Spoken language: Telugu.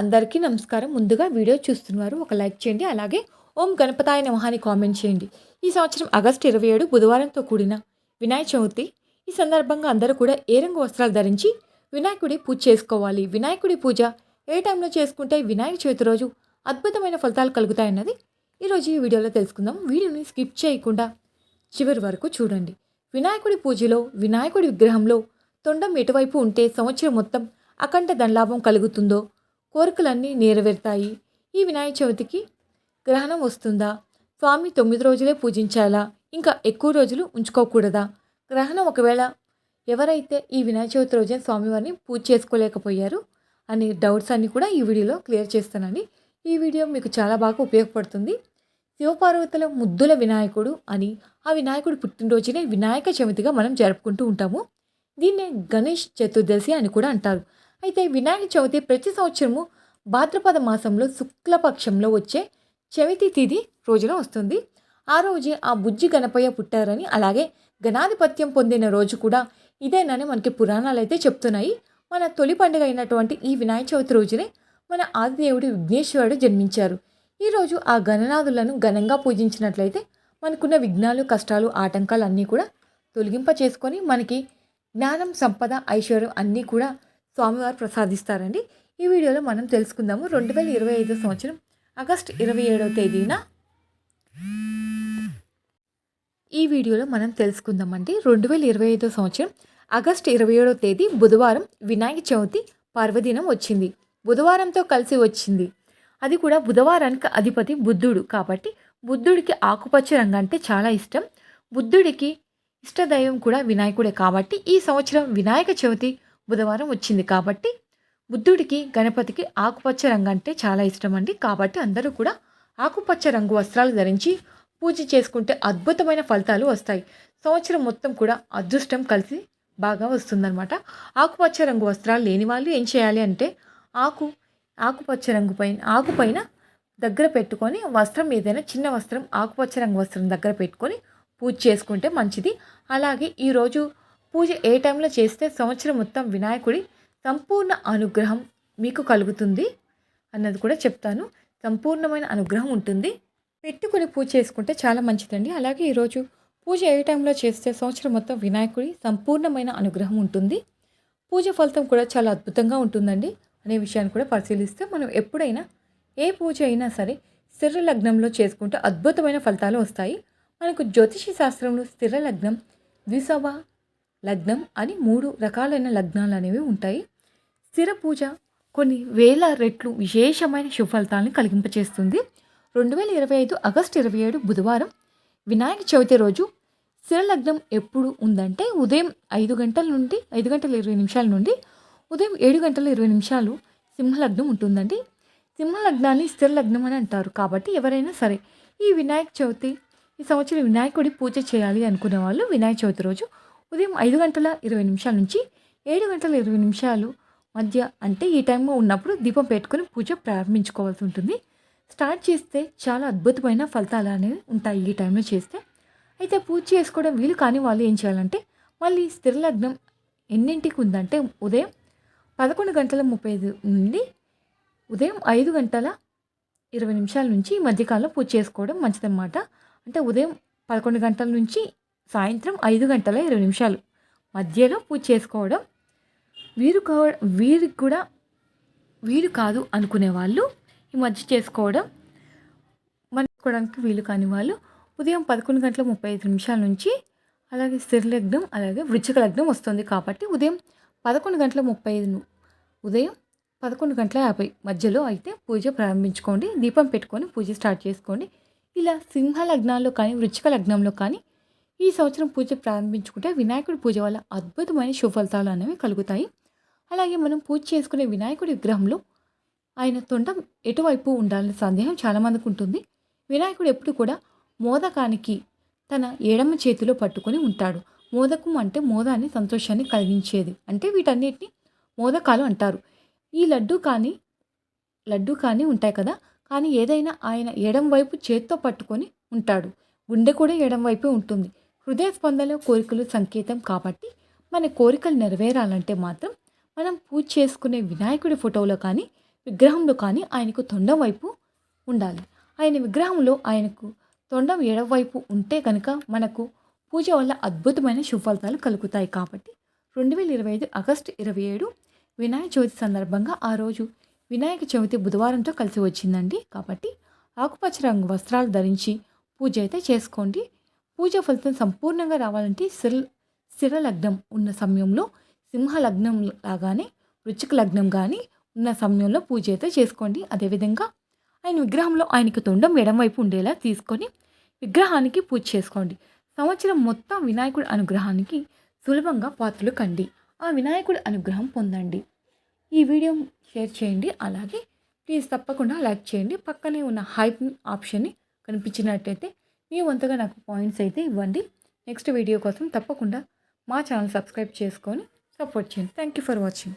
అందరికీ నమస్కారం. ముందుగా వీడియో చూస్తున్నారు ఒక లైక్ చేయండి అలాగే ఓం గణపతాయ నమహాని కామెంట్ చేయండి. ఈ సంవత్సరం ఆగస్టు ఇరవై ఏడు బుధవారంతో కూడిన వినాయక చవితి. ఈ సందర్భంగా అందరూ కూడా ఏ రంగు వస్త్రాలు ధరించి వినాయకుడి పూజ చేసుకోవాలి? వినాయకుడి పూజ ఏ టైంలో చేసుకుంటే వినాయక చవితి రోజు అద్భుతమైన ఫలితాలు కలుగుతాయన్నది ఈరోజు ఈ వీడియోలో తెలుసుకుందాం. వీడియోని స్కిప్ చేయకుండా చివరి వరకు చూడండి. వినాయకుడి పూజలో వినాయకుడి విగ్రహంలో తొండం ఎటువైపు ఉంటే సంవత్సరం మొత్తం అఖండ ధనలాభం కలుగుతుందో కోరికలన్నీ నెరవేరుతాయి. ఈ వినాయక చవితికి గ్రహణం వస్తుందా? స్వామి తొమ్మిది రోజులే పూజించాలా? ఇంకా ఎక్కువ రోజులు ఉంచుకోకూడదా? గ్రహణం ఒకవేళ ఎవరైతే ఈ వినాయక చవితి రోజున స్వామివారిని పూజ చేసుకోలేకపోయారు అనే డౌట్స్ అన్నీ కూడా ఈ వీడియోలో క్లియర్ చేస్తానండి. ఈ వీడియో మీకు చాలా బాగా ఉపయోగపడుతుంది. శివపార్వతుల ముద్దుల వినాయకుడు అని ఆ వినాయకుడు పుట్టినరోజునే వినాయక చవితిగా మనం జరుపుకుంటూ ఉంటాము. దీన్నే గణేష్ చతుర్దశి అని కూడా అంటారు. అయితే వినాయక చవితి ప్రతి సంవత్సరము భాద్రపద మాసంలో శుక్లపక్షంలో వచ్చే చవితి తిథి రోజున వస్తుంది. ఆ రోజే ఆ బుజ్జి గణపయ్య పుట్టారని అలాగే గణాధిపత్యం పొందిన రోజు కూడా ఇదేనని మనకి పురాణాలు అయితే చెప్తున్నాయి. మన తొలి పండుగ అయినటువంటి ఈ వినాయక చవితి రోజునే మన ఆదిదేవుడు విఘ్నేశ్వరుడు జన్మించారు. ఈరోజు ఆ గణనాథులను ఘనంగా పూజించినట్లయితే మనకున్న విఘ్నాలు కష్టాలు ఆటంకాలు అన్నీ కూడా తొలగింప చేసుకొని మనకి జ్ఞానం సంపద ఐశ్వర్యం అన్నీ కూడా స్వామివారు ప్రసాదిస్తారండి. ఈ వీడియోలో మనం తెలుసుకుందాము. రెండు వేల ఇరవై ఐదు సంవత్సరం ఆగస్ట్ ఇరవై ఏడవ తేదీన ఈ వీడియోలో మనం తెలుసుకుందామండి. రెండు వేల ఇరవై ఐదో సంవత్సరం ఆగస్ట్ ఇరవై ఏడవ తేదీ బుధవారం వినాయక చవితి పర్వదినం వచ్చింది. బుధవారంతో కలిసి వచ్చింది. అది కూడా బుధవారానికి అధిపతి బుద్ధుడు కాబట్టి బుద్ధుడికి ఆకుపచ్చ రంగు అంటే చాలా ఇష్టం. బుద్ధుడికి ఇష్టదైవం కూడా వినాయకుడే కాబట్టి ఈ సంవత్సరం వినాయక చవితి బుధవారం వచ్చింది కాబట్టి బుద్ధుడికి గణపతికి ఆకుపచ్చ రంగు అంటే చాలా ఇష్టం అండి కాబట్టి అందరూ కూడా ఆకుపచ్చ రంగు వస్త్రాలు ధరించి పూజ చేసుకుంటే అద్భుతమైన ఫలితాలు వస్తాయి. సంవత్సరం మొత్తం కూడా అదృష్టం కలిసి బాగా వస్తుందన్నమాట. ఆకుపచ్చ రంగు వస్త్రాలు లేని వాళ్ళు ఏం చేయాలి అంటే ఆకు ఆకుపచ్చ రంగు పైన ఆకుపైన దగ్గర పెట్టుకొని వస్త్రం ఏదైనా చిన్న వస్త్రం ఆకుపచ్చ రంగు వస్త్రం దగ్గర పెట్టుకొని పూజ చేసుకుంటే మంచిది. అలాగే ఈరోజు పూజ ఏ టైంలో చేస్తే సంవత్సరం మొత్తం వినాయకుడి సంపూర్ణ అనుగ్రహం మీకు కలుగుతుంది అన్నది కూడా చెప్తాను. సంపూర్ణమైన అనుగ్రహం ఉంటుంది. పెట్టుకుని పూజ చేసుకుంటే చాలా మంచిదండి. అలాగే ఈరోజు పూజ ఏ టైంలో చేస్తే సంవత్సరం మొత్తం వినాయకుడి సంపూర్ణమైన అనుగ్రహం ఉంటుంది. పూజ ఫలితం కూడా చాలా అద్భుతంగా ఉంటుందండి. అనే విషయాన్ని కూడా పరిశీలిస్తే మనం ఎప్పుడైనా ఏ పూజ అయినా సరే స్థిర లగ్నంలో చేసుకుంటే అద్భుతమైన ఫలితాలు వస్తాయి. మనకు జ్యోతిషి శాస్త్రంలో స్థిర లగ్నం ద్విసభ లగ్నం అని మూడు రకాలైన లగ్నాలు అనేవి ఉంటాయి. స్థిర పూజ కొన్ని వేల రెట్లు విశేషమైన శుభఫలితాలను కలిగింపచేస్తుంది. రెండు వేల ఇరవై ఐదు ఆగస్టు ఇరవై ఏడు బుధవారం వినాయక చవితి రోజు స్థిర లగ్నం ఎప్పుడు ఉందంటే ఉదయం ఐదు గంటల నుండి ఐదు గంటల ఇరవై నిమిషాల నుండి ఉదయం ఏడు గంటల ఇరవై నిమిషాలు సింహలగ్నం ఉంటుందండి. సింహలగ్నాన్ని స్థిర లగ్నం అని అంటారు. కాబట్టి ఎవరైనా సరే ఈ వినాయక చవితి ఈ సంవత్సరం వినాయకుడి పూజ చేయాలి అనుకునే వాళ్ళు వినాయక చవితి రోజు ఉదయం ఐదు గంటల ఇరవై నిమిషాల నుంచి ఏడు గంటల ఇరవై నిమిషాలు మధ్య అంటే ఈ టైంలో ఉన్నప్పుడు దీపం పెట్టుకుని పూజ ప్రారంభించుకోవాల్సి ఉంటుంది. స్టార్ట్ చేస్తే చాలా అద్భుతమైన ఫలితాలు అనేవి ఉంటాయి ఈ టైంలో చేస్తే. అయితే పూజ చేసుకోవడం వీలు కాని వాళ్ళు ఏం చేయాలంటే మళ్ళీ స్థిర లగ్నం ఎన్నింటికి ఉందంటే ఉదయం పదకొండు గంటల ముప్పై ఐదు నుండి ఉదయం ఐదు గంటల ఇరవై నిమిషాల నుంచి ఈ మధ్యకాలంలో పూజ చేసుకోవడం మంచిదన్నమాట. అంటే ఉదయం పదకొండు గంటల నుంచి సాయంత్రం ఐదు గంటల ఇరవై నిమిషాలు. మధ్యలో పూజ చేసుకోవడం. వీరు కా వీరికి కూడా వీలు కాదు అనుకునే వాళ్ళు ఈ మధ్య చేసుకోవడం. మనసుకోవడానికి వీలు కాని వాళ్ళు ఉదయం పదకొండు గంటల ముప్పై ఐదు నిమిషాల నుంచి అలాగే స్థిరలగ్నం అలాగే వృచ్చిక లగ్నం వస్తుంది కాబట్టి ఉదయం పదకొండు గంటల ముప్పై ఐదు ఉదయం పదకొండు గంటల యాభై మధ్యలో అయితే పూజ ప్రారంభించుకోండి. దీపం పెట్టుకొని పూజ స్టార్ట్ చేసుకోండి. ఇలా సింహ లగ్నాల్లో కానీ వృచ్చిక లగ్నంలో కానీ ఈ సంవత్సరం పూజ ప్రారంభించుకుంటే వినాయకుడి పూజ వల్ల అద్భుతమైన సుఫలితాలు అనేవి కలుగుతాయి. అలాగే మనం పూజ చేసుకునే వినాయకుడి విగ్రహంలో ఆయన తొండం ఎటువైపు ఉండాలనే సందేహం చాలామందికి ఉంటుంది. వినాయకుడు ఎప్పుడు కూడా మోదకానికి తన ఎడమ చేతిలో పట్టుకొని ఉంటాడు. మోదకం అంటే మోదాన్ని సంతోషాన్ని కలిగించేది అంటే వీటన్నిటిని మోదకాలు అంటారు. ఈ లడ్డు కానీ లడ్డు కానీ ఉంటాయి కదా కానీ ఏదైనా ఆయన ఎడం వైపు చేత్తో పట్టుకొని ఉంటాడు. గుండె కూడా ఎడం వైపే ఉంటుంది. హృదయ స్పందన కోరికలు సంకేతం కాబట్టి మన కోరికలు నెరవేరాలంటే మాత్రం మనం పూజ చేసుకునే వినాయకుడి ఫోటోలో కానీ విగ్రహంలో కానీ ఆయనకు తొండం వైపు ఉండాలి. ఆయన విగ్రహంలో ఆయనకు తొండం ఎడవైపు ఉంటే కనుక మనకు పూజ వల్ల అద్భుతమైన సుఫలితాలు కలుగుతాయి కాబట్టి రెండు వేల ఇరవై ఐదు ఆగస్టు ఇరవై ఏడు వినాయక చవితి సందర్భంగా ఆ రోజు వినాయక చవితి బుధవారంతో కలిసి వచ్చిందండి. కాబట్టి ఆకుపచ్చ రంగు వస్త్రాలు ధరించి పూజ అయితే చేసుకోండి. పూజ ఫలితం సంపూర్ణంగా రావాలంటే స్థిర శిర లగ్నం ఉన్న సమయంలో సింహ లగ్నం లాగానే వృచ్చిక లగ్నం కానీ ఉన్న సమయంలో పూజ అయితే చేసుకోండి. అదేవిధంగా ఆయన విగ్రహంలో ఆయనకు తొండం ఎడమవైపు ఉండేలా తీసుకొని విగ్రహానికి పూజ చేసుకోండి. సంవత్సరం మొత్తం వినాయకుడి అనుగ్రహానికి సులభంగా పాత్రలు కండి. ఆ వినాయకుడి అనుగ్రహం పొందండి. ఈ వీడియో షేర్ చేయండి. అలాగే ప్లీజ్ తప్పకుండా లైక్ చేయండి. పక్కనే ఉన్న హైప్ ఆప్షన్ని కనిపించినట్టయితే మీ వంతుగా నాకు పాయింట్స్ అయితే ఇవ్వండి. నెక్స్ట్ వీడియో కోసం తప్పకుండా మా ఛానల్ సబ్స్క్రైబ్ చేసుకొని సపోర్ట్ చేయండి. Thank you for watching